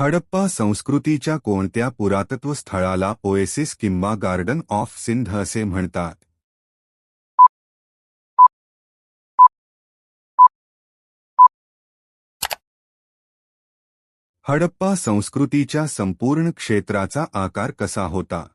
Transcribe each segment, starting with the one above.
हडप्पा संस्कृतीच्या कोणत्या पुरातत्व स्थळाला ओएसिस किंवा गार्डन ऑफ सिंध असे म्हणतात? हडप्पा संस्कृतीच्या संपूर्ण क्षेत्राचा आकार कसा होता?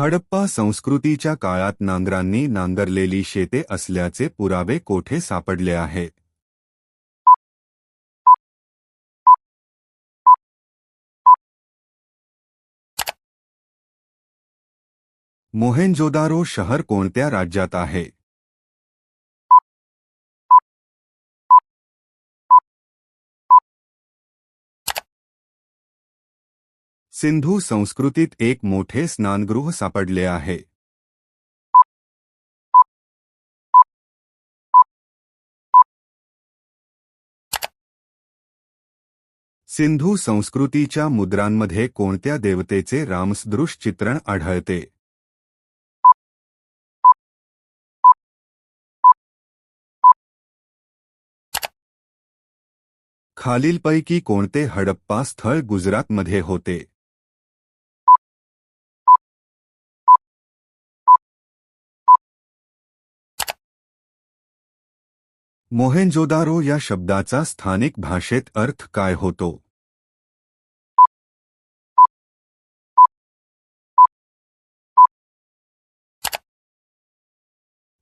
हडप्पा संस्कृतीच्या काळात नांगरांनी नांगरलेली शेते असल्याचे पुरावे कोठे सापडले आहेत मोहेंजोदारो शहर कोणत्या राज्यात आहे? सिंधू संस्कृतीत एक मोठे स्नानगृह सापडले आहे. सिंधू संस्कृतीच्या मुद्रांमध्ये कोणत्या देवतेचे रामसदृश चित्रण आढळते? खालीलपैकी कोणते हडप्पा स्थळ गुजरातमध्ये होते? मोहेंजोदारो या शब्दाचा स्थानिक भाषेत अर्थ काय होतो?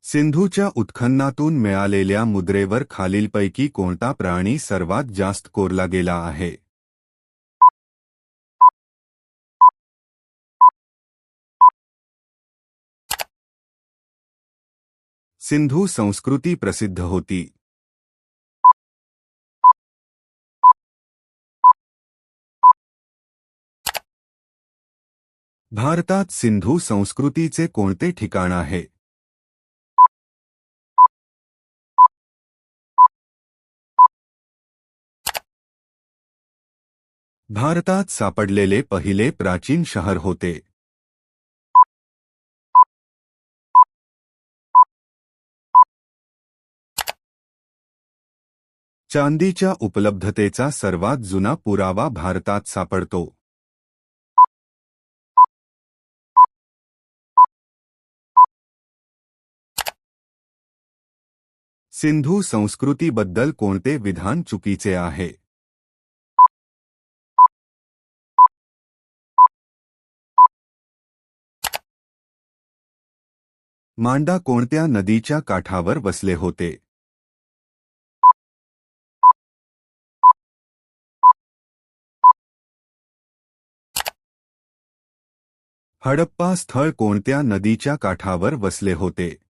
सिंधूच्या उत्खननातून मिळालेल्या मुद्रेवर खालीलपैकी कोणता प्राणी सर्वात जास्त कोरला गेला आहे? सिंधू संस्कृती प्रसिद्ध होती. भारतात सिंधू संस्कृतीचे कोणते ठिकाण आहे? भारतात सापडलेले पहिले प्राचीन शहर होते. चांदीच्या उपलब्धतेचा सर्वात जुना पुरावा भारतात सापडतो. सिंधू संस्कृतीबद्दल कोणते विधान चुकीचे आहे? मांडा कोणत्या नदीच्या काठावर बसले होते? हडप्पा स्थळ कोणत्या नदीच्या काठावर वसले होते?